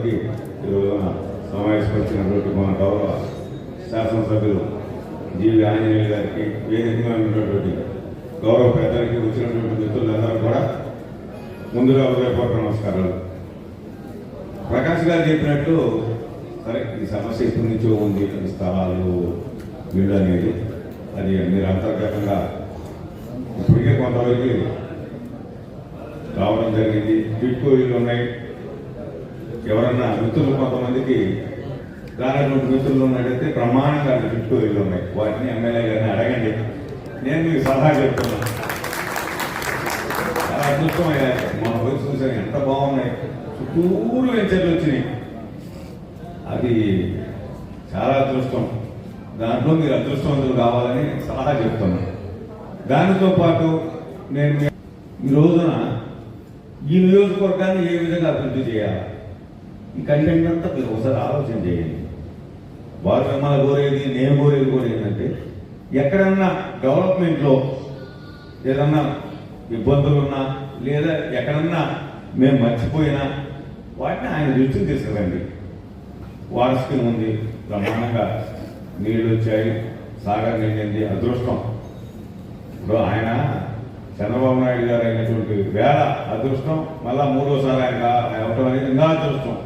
ఉన్నప్పటికీ ఈ సమావేశపరిచినటువంటి మన గౌరవ శాసనసభ్యులు జీవి ఆంజనేయులు గారికి వేదికగా ఉన్నటువంటి గౌరవ పెద్దలకి వచ్చినటువంటి మిత్రులందరూ కూడా ముందుగా హృదయపూర్వక నమస్కారాలు. ప్రకాష్ గారు చెప్పినట్టు సరే ఈ సమస్య ఎప్పటి నుంచో ఉంది స్థలాలు వీళ్ళు అనేది అది మీరు అంతర్గతంగా ఇప్పటికే కొంతవరకు రావడం జరిగింది. టిట్కో ఇల్లు ఉన్నాయి. ఎవరన్నా మిత్రులు కొంతమందికి దానిటువంటి మిత్రులు ఉన్నట్టయితే ప్రమాణంగా టిట్కో ఇల్లు ఉన్నాయి. వాటిని ఎమ్మెల్యే గారిని అడగండి. నేను మీకు సలహా చెప్తున్నాను చాలా అదృష్టమయ్యా మన పోయి చూసాను ఎంత బాగున్నాయి. చుట్టూరు వెంచర్లు వచ్చినాయి. అది చాలా అదృష్టం. దాంట్లో మీరు అదృష్టవంతులు కావాలని సలహా చెప్తున్నాను దానితో పాటు నేను ఈ రోజున ఈ నియోజకవర్గాన్ని ఏ విధంగా అభివృద్ధి చేయాలి? ఈ కంటెంట్ అంతా మీరు ఒకసారి ఆలోచన చేయండి. వారు మిమ్మల్ని కోరేది నేను కోరేది కూడా ఏంటంటే ఎక్కడన్నా డెవలప్మెంట్లో ఏదన్నా ఇబ్బందులు ఉన్నా లేదా ఎక్కడన్నా మేము మర్చిపోయినా వాటిని ఆయన దృష్టికి తీసుకురండి. వాటర్ స్కీమ్ ఉంది బ్రహ్మాండంగా నీళ్ళు వచ్చాయి సాగర్ నిండింది అదృష్టం. ఇప్పుడు ఆయన చంద్రబాబు నాయుడు గారు అయినటువంటి వేళ అదృష్టం మళ్ళా మూడోసారి ఆయన అవటం అనేది ఇంకా అదృష్టం.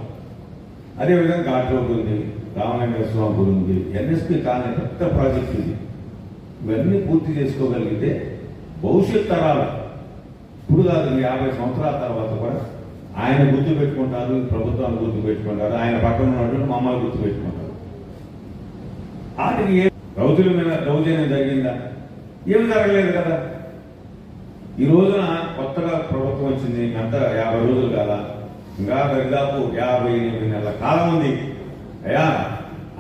అదేవిధంగా ఘాట్ రోడ్ ఉంది రామలింగ స్వామి గుడి ఉంది ఎన్ఎస్పి కాలనీ పెద్ద ప్రాజెక్ట్ ఇది. ఇవన్నీ పూర్తి చేసుకోగలిగితే భవిష్యత్ తరాలు ఇప్పుడు కాదు యాభై సంవత్సరాల తర్వాత కూడా ఆయన గుర్తు పెట్టుకుంటారు ప్రభుత్వాన్ని గుర్తు పెట్టుకుంటారు ఆయన పక్కన ఉన్నటువంటి మమ్మల్ని గుర్తు పెట్టుకుంటారు వాటికి ఏ రౌతుల మీద దౌర్జన్యం జరిగిందా? ఏమి జరగలేదు కదా. ఈ రోజున కొత్తగా ప్రభుత్వం వచ్చింది అంత యాభై రోజులు కాదా ఇంకా దరిదాపు యాభై ఎనిమిది నెలల కాలం ఉంది. అయ్యా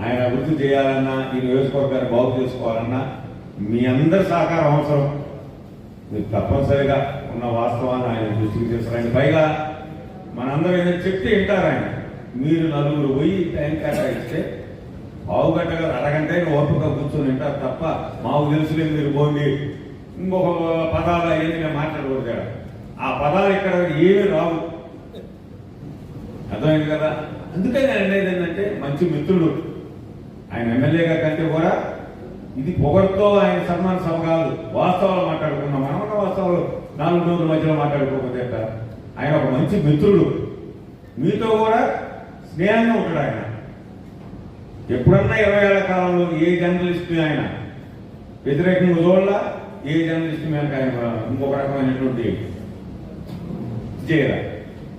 ఆయన అభివృద్ధి చేయాలన్నా ఈ నియోజకవర్గాన్ని బాగు చేసుకోవాలన్నా మీ అందరి సహకారం అవసరం. మీరు తప్పనిసరిగా ఉన్న వాస్తవాన్ని ఆయన దృష్టికి తీసుకురండి. పైగా మనందరం ఏదైనా చెప్తే వింటారు ఆయన. మీరు నలుగురు పోయి టైం కేటాయిస్తే పావు గంట కాదు అరగంట ఓపిక కూర్చొని వింటారు తప్ప మాకు తెలుసులే మీరు పోండి. ఇంకొక పదాలు అయ్యేది నేను మాట్లాడకూడదు. ఆ పదాలు ఇక్కడ ఏమీ రావు. అర్థమైంది కదా? అందుకే నేను అనేది ఏంటంటే మంచి మిత్రుడు. ఆయన ఎమ్మెల్యేగా కంటే కూడా ఇది పొగడుతో ఆయన సన్మాన సభ కాదు. వాస్తవాలు మాట్లాడుకున్నాం మనం ఉన్న వాస్తవాలు నాలుగు రోజుల మధ్యలో మాట్లాడుకోకపోతే ఆయన ఒక మంచి మిత్రుడు. మీతో కూడా స్నేహంగా ఉంటాడు ఆయన. ఎప్పుడన్నా ఇరవై ఏళ్ళ కాలంలో ఏ జర్నలిస్ట్ ఆయన వ్యతిరేకంగా చూడాల? ఏ జర్నలిస్ట్ మీద ఆయన ఇంకొక రకమైనటువంటి చేయరా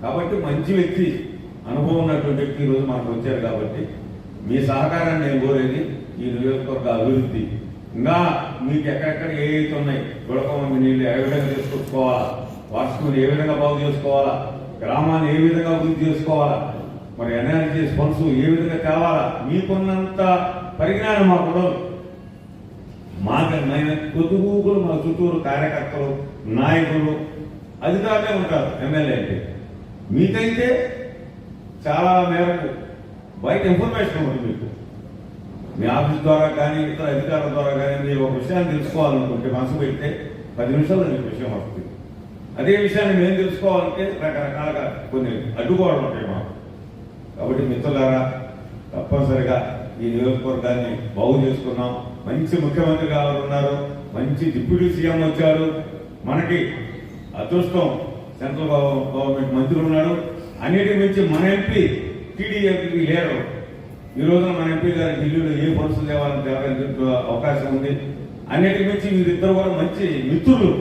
కాబట్టి మంచి వ్యక్తి. అనుభవం ఉన్నటువంటి వ్యక్తి ఈరోజు మనకు వచ్చారు కాబట్టి మీ సహకారాన్ని నేను కోరేది ఈ నియోజకవర్గ అభివృద్ధి. ఇంకా మీకు ఎక్కడెక్కడ ఏ అయితే ఉన్నాయి గుడకమ్మ నీళ్ళు ఏ విధంగా తీసుకొచ్చుకోవాలా వార్షికం ఏ విధంగా బాగు చేసుకోవాలా గ్రామాన్ని ఏ విధంగా అభివృద్ధి చేసుకోవాలా మరి ఎనర్జీ స్పంద్ ఏ విధంగా తేవాలా మీకున్నంత పరిజ్ఞానం మాకు మాకు మాకమైన మా చుట్టూరు కార్యకర్తలు నాయకులు అధికారులే ఉంటారు ఎమ్మెల్యే అంటే. మీకైతే చాలా మేరకు బయట ఇన్ఫర్మేషన్ ఉంది మీకు. మీ ఆఫీస్ ద్వారా కానీ ఇతర అధికారుల ద్వారా కానీ మీరు ఒక విషయాన్ని తెలుసుకోవాలనుకుంటే మనసు పెడితే పది నిమిషాల్లో మీకు విషయం వస్తుంది. అదే విషయాన్ని మేము తెలుసుకోవాలంటే రకరకాలుగా కొన్ని అడ్డుకోవడం ఉంటాయి మాకు. కాబట్టి మిత్రులారా తప్పనిసరిగా ఈ నియోజకవర్గాన్ని బాగు చేసుకున్నాం. మంచి ముఖ్యమంత్రి గారు ఉన్నారు. మంచి డిప్యూటీ సీఎం వచ్చారు. మనకి అదృష్టం సెంట్రల్ గవర్నమెంట్ మంత్రి ఉన్నాడు. అన్నిటి మించి మన ఎంపీ టీడీఎంపీ లేరు. ఈ రోజున మన ఎంపీ గారి ఢిల్లీలో ఏ పరుసు తేవాలని తేవాలని అవకాశం ఉంది? అన్నిటి మించి వీరిద్దరు కూడా మంచి మిత్రులు.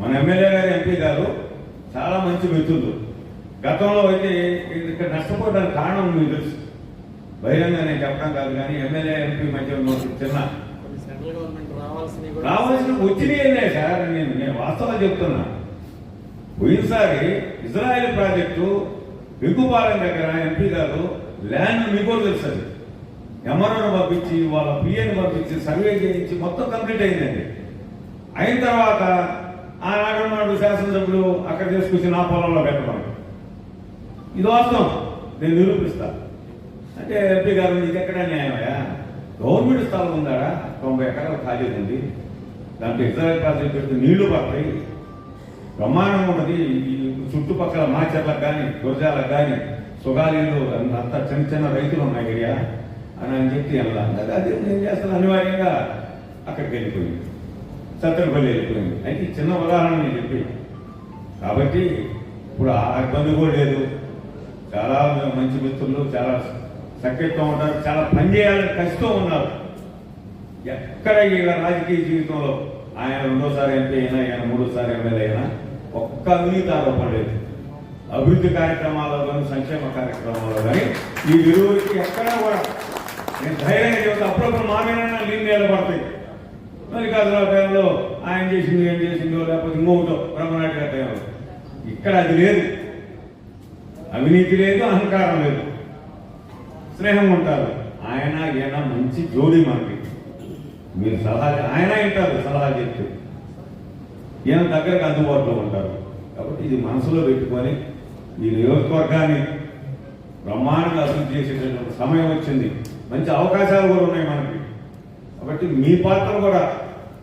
మన ఎమ్మెల్యే గారు ఎంపీ గారు చాలా మంచి మిత్రులు. గతంలో అయితే ఇక్కడ నష్టపోవడానికి కారణం మీకు తెలుసు. బహిరంగ నేను చెప్పడం కాదు కానీ ఎమ్మెల్యే ఎంపీ మధ్య చిన్న రావాల్సిన వచ్చినాయి సార్ నేను నేను వాస్తవాలు చెప్తున్నా. పోయినసారి ఇజ్రాయెల్ ప్రాజెక్టు వెంకుపాలెం దగ్గర ఎంపీ గారు ల్యాండ్ మీకు తెలుసు అది పంపించి వాళ్ళ పిఎని పంపించి సర్వే చేయించి మొత్తం కంప్లీట్ అయిందండి. అయిన తర్వాత ఆనాడు నాడు శాసనసభ్యులు అక్కడ తీసుకొచ్చి నా పొలంలో పెట్టమని. ఇది వాస్తవం. నేను నిరూపిస్తా. అంటే ఎంపీ గారు నీకు ఎక్కడ న్యాయమయ్యా? గవర్నమెంట్ స్థలం ఉందా తొంభై ఎకరాలు ఖాళీ ఉంది. దాంట్లో ఇజ్రాయల్ ప్రాజెక్ట్ పెడితే నీళ్ళు పడతాయి. బ్రహ్మాండంగా ఉన్నది. ఈ చుట్టుపక్కల మాచర్లకు కానీ గురజాలకు కానీ సుగాలీలు అంత చిన్న చిన్న రైతులు ఉన్నాయి ఇక్కడ అని అని చెప్పి అలా అది ఏం చేస్తాను అనివార్యంగా అక్కడికి వెళ్ళిపోయింది. సత్తరపల్లి వెళ్ళిపోయింది. అయితే ఈ చిన్న ఉదాహరణ నేను చెప్పి. కాబట్టి ఇప్పుడు ఆ ఇబ్బంది కూడా లేదు. చాలా మంచి మిత్రులు చాలా సఖ్యత్వం ఉంటారు చాలా పని చేయాలని కష్టం ఉన్నారు. ఎక్కడ ఈ రాజకీయ జీవితంలో ఆయన రెండోసారి ఎంపీ అయినా ఆయన మూడోసారి ఎమ్మెల్యే అయినా ఒక్క అవినీతి ఆరోపణ లేదు అభివృద్ధి కార్యక్రమాల్లో కానీ సంక్షేమ కార్యక్రమాల్లో కానీ ఈ ఇరువురికి ఎక్కడా కూడా నేను ధైర్యంగా చెబుతా అప్పుడప్పుడు మా మీద నీళ్ళు నిలబడతాయి. కాదు టైంలో ఆయన చేసింది ఏం చేసిందో లేకపోతే ఇంకొకటో బ్రహ్మనాయుడు గారి టైంలో. ఇక్కడ అది లేదు. అవినీతి లేదు అహంకారం లేదు. స్నేహం ఉంటారు. ఆయన ఈయన మంచి జోడి మనకి మీరు సలహా ఆయన వింటారు సలహా చెప్తే. ఈయన దగ్గరకు అందుబాటులో ఉంటారు. కాబట్టి ఇది మనసులో పెట్టుకొని ఈ నియోజకవర్గాన్ని బ్రహ్మాండంగా అభివృద్ధి చేసేటటువంటి సమయం వచ్చింది. మంచి అవకాశాలు కూడా ఉన్నాయి మనకి. కాబట్టి మీ పాత్ర కూడా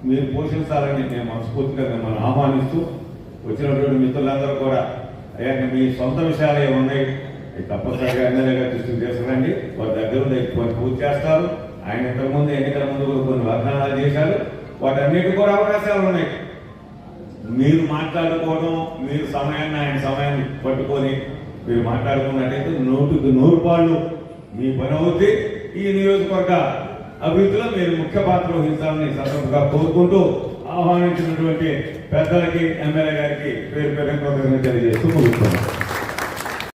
మీరు పోషించాలని నేను మనస్ఫూర్తిగా మిమ్మల్ని ఆహ్వానిస్తూ వచ్చినటువంటి మిత్రులందరూ కూడా అయ్యా మీ సొంత విషయాలు ఏమి ఉన్నాయి? అవి తప్పనిసరిగా ఎమ్మెల్యేగా దృష్టికి తీసుకురండి. వారి దగ్గర కొన్ని పూర్తి చేస్తారు. ఆయన ఇంతకుముందు ఎన్నికల ముందు కూడా కొన్ని వాగ్దానాలు చేశారు. వాటన్నిటి కూడా అవకాశాలు ఉన్నాయి. మీరు మాట్లాడుకోవడం మీరు సమయాన్ని ఆయన సమయాన్ని పట్టుకొని మీరు మాట్లాడుకున్నట్టయితే నూటికి నూరు పాళ్ళు మీ పని అవుతే ఈ నియోజకవర్గ అభివృద్ధిలో మీరు ముఖ్య పాత్ర వహించాలని సందర్భంగా కోరుకుంటూ ఆహ్వానించినటువంటి పెద్దలకి ఎమ్మెల్యే గారికి పేరు పేరు తెలియజేస్తూ ముగిస్తున్నాను